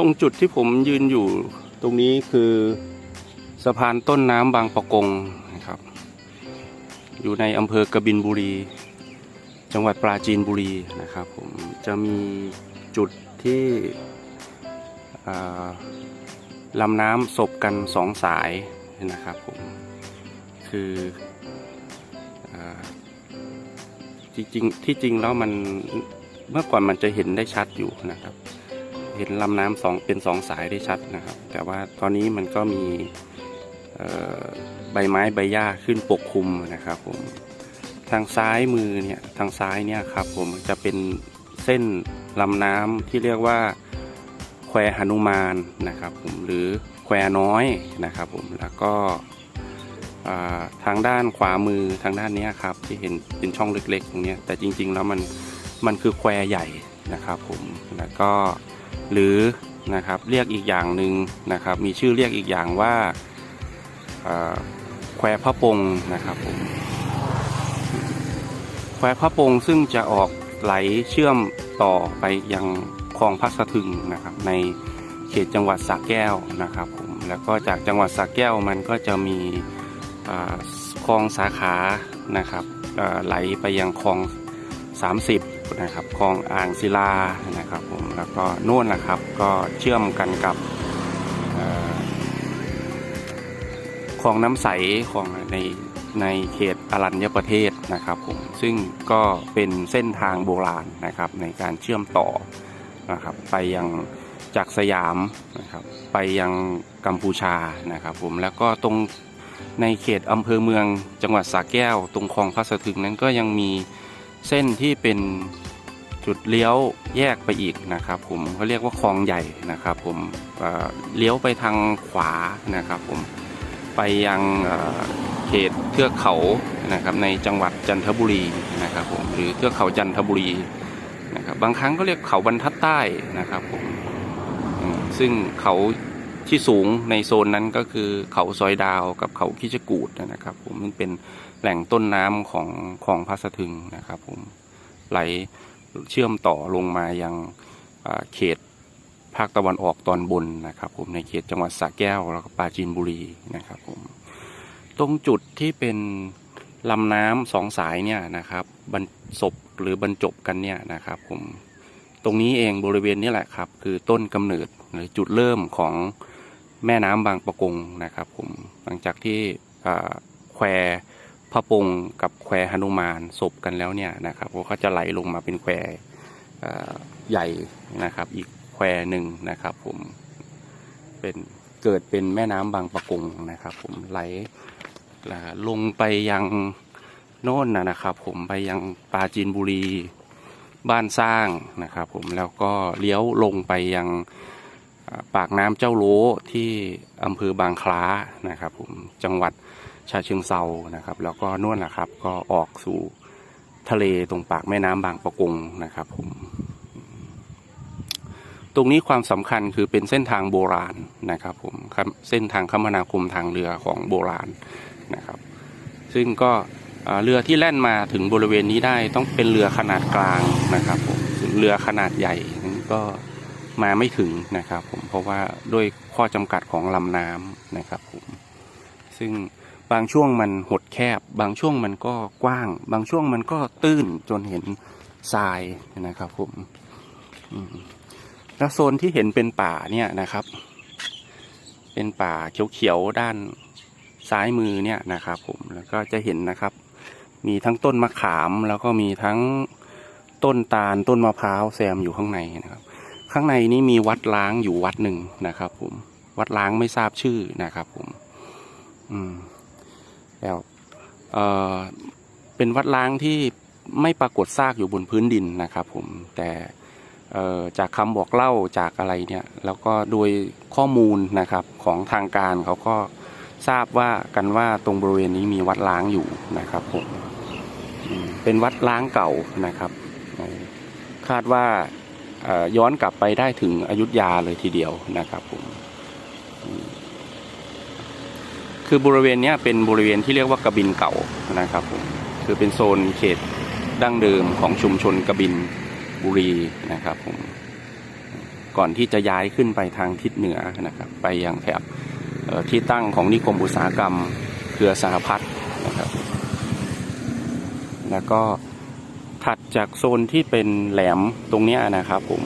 รงจุดที่ผมยืนอยู่ตรงนี้คือสะพานต้นน้ำบางปะกงนะครับ อยู่ในอำเภอกบินบุรี จังหวัดปราจีนบุรีนะครับผมจะมีจุดที่ลำน้ำศพกันสองสายนะครับผมคืออจริงที่จริงแล้วมันเมื่อก่อนมันจะเห็นได้ชัดอยู่นะครับ เห็นลำน้ำสองเป็นสองสายได้ชัดนะครับ แต่ว่าตอนนี้มันก็มีใบไม้ใบหญ้าขึ้นปกคลุมนะครับผมทางซ้ายมือเนี่ยทางซ้ายเนี่ยครับผมจะเป็นเส้นลำน้ำที่เรียกว่าแควหนุมานนะครับผมหรือแควน้อยนะครับผมแล้วก็ทางด้านขวามือทางด้านนี้ครับที่เห็นเป็นช่องเล็กๆตรงนี้แต่จริงๆแล้วมันมันคือแควใหญ่นะครับผมแล้วก็ หรือนะครับเรียกอีกอย่างหนึ่งนะครับ มีชื่อเรียกอีกอย่างว่าแควพระปงนะครับผมแควพระปงซึ่งจะออกไหลเชื่อมต่อไปยังคลองพัสะทึงนะครับ ในเขตจังหวัดสระแก้วนะครับผมแล้วก็จากจังหวัดสระแก้วมันก็จะมีคลองสาขานะครับไหลไปยังคลอง 30 นะครับคลองอ่างศิลานะครับผมแล้วก็นู่นแหละครับก็เชื่อมกันกับคลองน้ำใสของในในเขตอรัญญประเทศนะครับผมซึ่งก็เป็นเส้นทางโบราณนะครับในการเชื่อมต่อนะครับไปยังจากสยามนะครับไปยังกัมพูชานะครับผมแล้วก็ตรงในเขตอำเภอเมืองจังหวัดสระแก้ว ตรงคลองพระสะทึงนั้นก็ยังมี เส้นที่เป็นจุดเลี้ยวแยกไปอีกนะครับ ผมเขาเรียกว่าคลองใหญ่นะครับ ผมเลี้ยวไปทางขวานะครับ ผมไปยังเขตเทือกเขานะครับ ในจังหวัดจันทบุรีนะครับ ผมหรือเทือกเขาจันทบุรีนะครับ บางครั้งก็เรียกเขาบรรทัดใต้นะครับ ผมซึ่งเขา ที่สูงในโซนนั้นก็คือเขาซอยดาวกับเขาคิชกูดนะครับ ผมมันเป็นแหล่งต้นน้ำของคลองพัสะทึงนะครับ ผมไหลเชื่อมต่อลงมายังอ่าเขตภาคตะวันออกตอนบนนะครับ ผมในเขตจังหวัดสระแก้วแล้วก็ปราจีนบุรีนะครับ ผมตรงจุดที่เป็นลำน้ำสองสายเนี่ยนะครับบรรศพหรือบรรจบกันเนี่ยนะครับ ผมตรงนี้เองบริเวณนี้แหละครับ คือต้นกำเนิดหรือจุดเริ่มของ แม่น้ำบางปะกงนะครับผมหลังจากที่แควพระปงกับแควหนุมานศพกันแล้วเนี่ยนะครับก็จะไหลลงมาเป็นแควใหญ่นะครับ อีกแควหนึ่งนะครับ ผมเป็นเกิดเป็นแม่น้ำบางปะกงนะครับ ผมไหลลงไปยังโน่นนะนะครับ ผมไปยังปราจีนบุรีบ้านสร้างนะครับ ผมแล้วก็เลี้ยวลงไปยัง ปากน้ำเจ้าโลที่อำเภอบางคล้านะครับผมจังหวัดชาเชิงเซานะครับ แล้วก็นู่นแหละครับ ก็ออกสู่ทะเลตรงปากแม่น้ำบางปะกงนะครับผมตรงนี้ความสำคัญคือเป็นเส้นทางโบราณนะครับผมเส้นทางคมนาคมทางเรือของโบราณนะครับ ซึ่งก็เรือที่แล่นมาถึงบริเวณนี้ได้ต้องเป็นเรือขนาดกลางนะครับผมเรือขนาดใหญ่ก็ มาไม่ถึงนะครับผมเพราะว่าด้วยข้อจำกัดของลำน้ำนะครับผมซึ่งบางช่วงมันหดแคบ บางช่วงมันก็กว้าง บางช่วงมันก็ตื้นจนเห็นทรายนะครับผมอืมแล้วโซนที่เห็นเป็นป่าเนี่ยนะครับ เป็นป่าเขียวๆด้านซ้ายมือเนี่ยนะครับ ผมแล้วก็จะเห็นนะครับ มีทั้งต้นมะขามแล้วก็มีทั้งต้นตาลต้นมะพร้าวแซมอยู่ข้างในนะครับ ข้างในนี้มีวัดล้างอยู่วัดหนึ่งนะครับผม วัดล้างไม่ทราบชื่อนะครับผม อืม แล้ว เอ่อ เป็นวัดล้างที่ไม่ปรากฏซากอยู่บนพื้นดินนะครับผม แต่จากคำบอกเล่าจากอะไรเนี่ย แล้วก็โดยข้อมูลนะครับของทางการเขาก็ทราบว่ากันว่าตรงบริเวณนี้มีวัดล้างอยู่นะครับผมเป็นวัดล้างเก่านะครับ คาดว่า ย้อนกลับไปได้ถึงอยุธยาเลยทีเดียวนะครับผมคือบริเวณนี้เป็นบริเวณที่เรียกว่ากระบินเก่านะครับผมคือเป็นโซนเขตดั้งเดิมของชุมชนกระบินบุรีนะครับผมก่อนที่จะย้ายขึ้นไปทางทิศเหนือนะครับ ไปยังแถบที่ตั้งของนิคมอุตสาหกรรม เครือสหพัฒน์นะครับ แล้วก็ ถัดจากโซนที่เป็นแหลมตรงนี้นะครับผม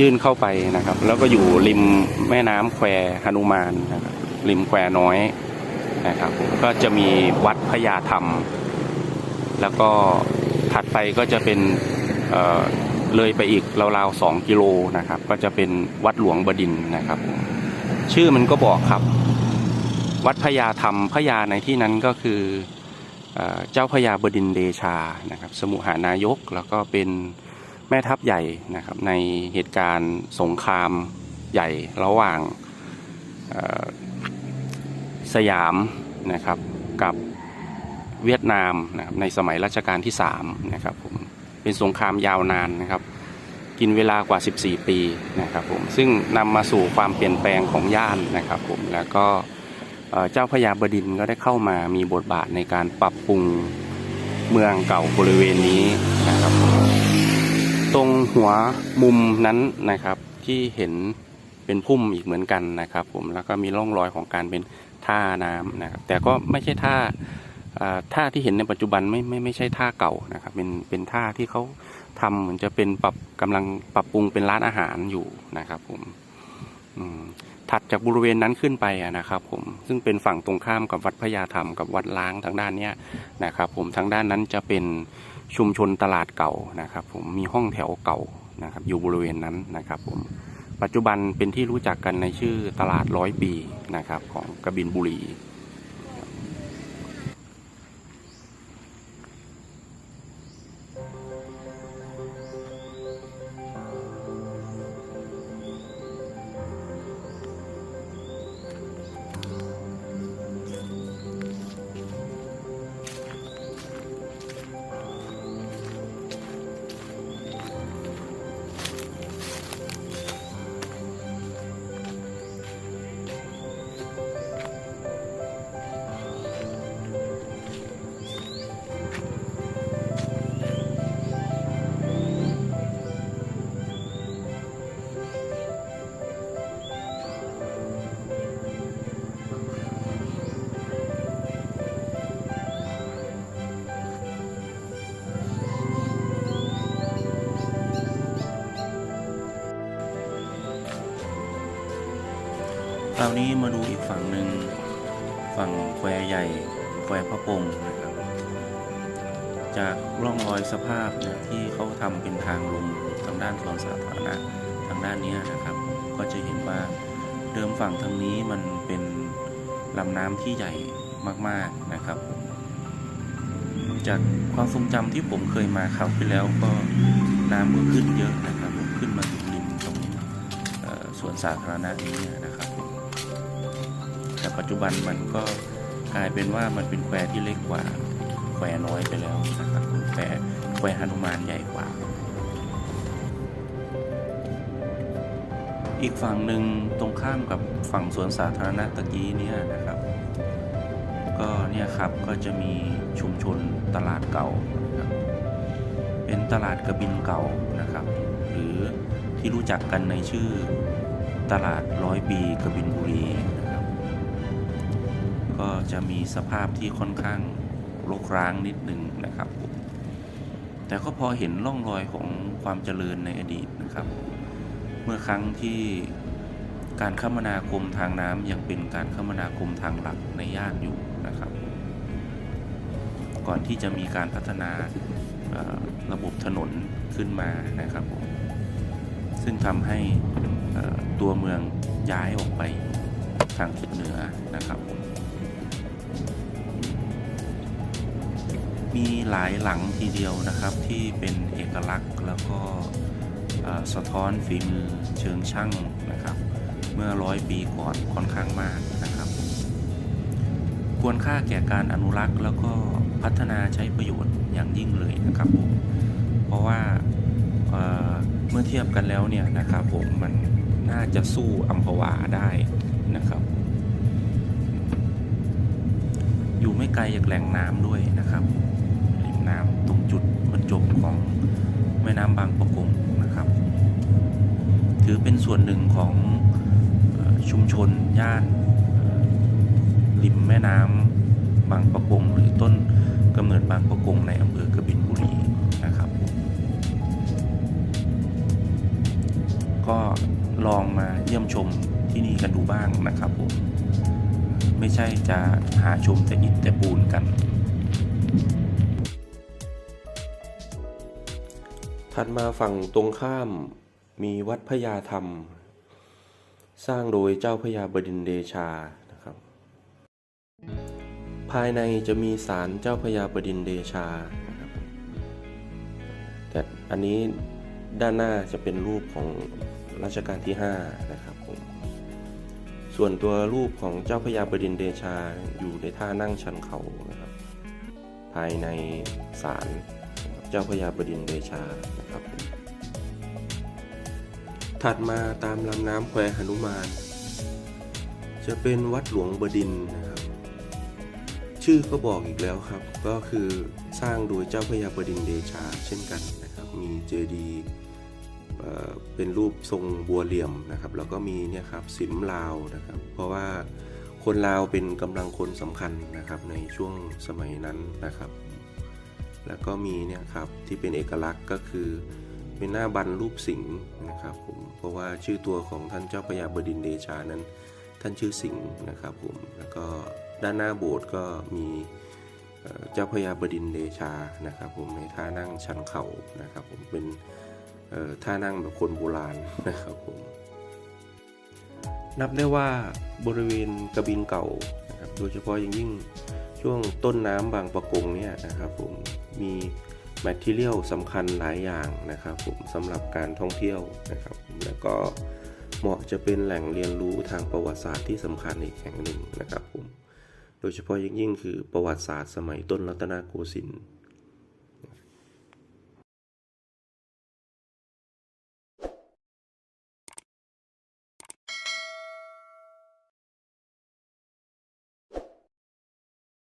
ยื่นเข้าไปนะครับ แล้วก็อยู่ริมแม่น้ำแควหนุมานนะครับริมแควน้อยนะครับก็จะมีวัดพญาธรรม แล้วก็ถัดไปก็จะเป็นเออเลยไปอีกราวๆสองกิโลนะครับ ก็จะเป็นวัดหลวงบดินนะครับ ชื่อมันก็บอกครับ วัดพญาธรรมพญาในที่นั้นก็คือ เจ้าพญาบดินเดชานะครับสมุหานายกแล้วก็เป็นแม่ทัพใหญ่นะครับในเหตุการณ์สงครามใหญ่ระหว่างสยามนะครับกับเวียดนามนะครับในสมัยรัชกาลที่3นะครับผมเป็นสงครามยาวนานนะครับ กินเวลากว่า 14 ปีนะครับผมซึ่งนำมาสู่ความเปลี่ยนแปลงของย่านนะครับผมแล้วก็ เจ้าพระยาบดินก็ได้เข้ามามีบทบาทในการปรับปรุงเมืองเก่าบริเวณนี้นะครับ ตรงหัวมุมนั้นนะครับที่เห็นเป็นพุ่มอีกเหมือนกันนะครับ ผมแล้วก็มีร่องรอยของการเป็นท่าน้ำนะครับ แต่ก็ไม่ใช่ท่าท่าที่เห็นในปัจจุบันไม่ไม่ไม่ใช่ท่าเก่านะครับ เป็นเป็นท่าที่เขาทำเหมือนจะเป็นปรับกำลังปรับปรุงเป็นร้านอาหารอยู่นะครับ ผม อืม ถัดจากบริเวณนั้นขึ้นไปนะครับ ผมซึ่งเป็นฝั่งตรงข้ามกับวัดพญาธรรมกับวัดล้างทางด้านเนี้ยนะครับ ผมทางด้านนั้นจะเป็นชุมชนตลาดเก่านะครับ ผมมีห้องแถวเก่านะครับ อยู่บริเวณนั้นนะครับ ผมปัจจุบันเป็นที่รู้จักกันในชื่อตลาดร้อยปีนะครับ ของกระบินบุรี คราวนี้มาดูอีกฝั่งหนึ่งฝั่งแควใหญ่ แควพระปงนะครับ จากร่องรอยสภาพนี่ยที่เขาทำเป็นทางลงทางด้านสวนสาธารณะทางด้านนี้นะครับ ก็จะเห็นว่าเดิมฝั่งทางนี้มันเป็นลำน้ำที่ใหญ่มากๆนะครับ จากความทรงจำที่ผมเคยมาคราวที่แล้วก็น้ำก็ขึ้นเยอะนะครับ ขึ้นมาถึงริมตรงสวนสาธารณะนี้นะครับ ปัจจุบันมันก็กลายเป็นว่ามันเป็นแควที่เล็กกว่าแควน้อยไปแล้วนะครับแควแควหนุมานใหญ่กว่า อีกฝั่งหนึ่งตรงข้ามกับฝั่งสวนสาธารณะตะกี้เนี่ยนะครับ ก็เนี่ยครับก็จะมีชุมชนตลาดเก่า เป็นตลาดกระบินเก่านะครับ หรือที่รู้จักกันในชื่อตลาดร้อยปีกระบินบุรี ก็จะมีสภาพที่ค่อนข้างรกร้างนิดนึงนะครับผมแต่ก็พอเห็นร่องรอยของความเจริญในอดีตนะครับ เมื่อครั้งที่การคมนาคมทางน้ำยังเป็นการคมนาคมทางหลักในย่านอยู่นะครับ ก่อนที่จะมีการพัฒนาระบบถนนขึ้นมานะครับผมซึ่งทำให้ตัวเมืองย้ายออกไปทางทิศเหนือนะครับผม มีหลายหลังทีเดียวนะครับที่เป็นเอกลักษณ์แล้วก็สะท้อนฝีมือเชิงช่างนะครับ เมื่อร้อยปีก่อนค่อนข้างมากนะครับ ควรค่าแก่การอนุรักษ์แล้วก็พัฒนาใช้ประโยชน์อย่างยิ่งเลยนะครับผมเพราะว่าเเมื่อเทียบกันแล้วเนี่ยนะครับผมมันน่าจะสู้อัมพวาได้นะครับ อยู่ไม่ไกลจากแหล่งน้ำด้วยนะครับริม น้ำตรงจุดบรรจบของแม่น้ำบางประกงนะครับ ถือเป็นส่วนหนึ่งของชุมชนย่านริมแม่น้ำบางประกงหรือต้นกำเนิดบางประกงในอำเภอกบินบุรีนะครับ ก็ลองมาเยี่ยมชมที่นี่กันดูบ้างนะครับผมไม่ใช่จะหาชมแต่อิฐแต่ปูนกัน ถัดมาฝั่งตรงข้ามมีวัดพญาธรรม สร้างโดยเจ้าพญาบดินเดชานะครับ ภายในจะมีศาลเจ้าพญาบดินเดชานะครับแต่อันนี้ด้านหน้าจะเป็นรูปของรัชกาลที่ 5 นะครับผมส่วนตัวรูปของเจ้าพญาบดินเดชาอยู่ในท่านั่งชันเขานะครับ ภายในศาล จ้าพญาบดินเดชานะครับ ถัดมาตามลำน้ำแควหนุมาน จะเป็นวัดหลวงบดินนะครับ ชื่อก็บอกอีกแล้วครับ ก็คือสร้างโดยเจ้าพระยาบดินเดชาเช่นกันนะครับ มีเจดีย์เอ่อเป็นรูปทรงบัวเหลี่ยมนะครับ แล้วก็มีเนี่ยครับสิมลาวนะครับ เพราะว่าคนลาวเป็นกำลังคนสำคัญนะครับในช่วงสมัยนั้นนะครับ แล้วก็มีเนี่ยครับที่เป็นเอกลักษณ์ก็คือเป็นหน้าบันรูปสิงห์นะครับผมเพราะว่าชื่อตัวของท่านเจ้าพระยาบดินเดชานั้น ท่านชื่อสิงห์นะครับผมแล้วก็ด้านหน้าโบสถ์ก็มีเจ้าพระยาบดินเดชานะครับผมในท่านั่งชันเข่านะครับผมเป็นท่านั่งแบบคนโบราณนะครับผมนับได้ว่าบริเวณกระบินเก่านะครับโดยเฉพาะอย่างยิ่งช่วงต้นน้ำบางประกงเนี่ยนะครับผม มีแมทเทียลสำคัญหลายอย่างนะครับผมสำหรับการท่องเที่ยวนะครับ แล้วก็เหมาะจะเป็นแหล่งเรียนรู้ทางประวัติศาสตร์ที่สำคัญอีกแห่งหนึ่งนะครับผม โดยเฉพาะยิ่งยิ่งคือประวัติศาสตร์สมัยต้นรัตนโกสินทร์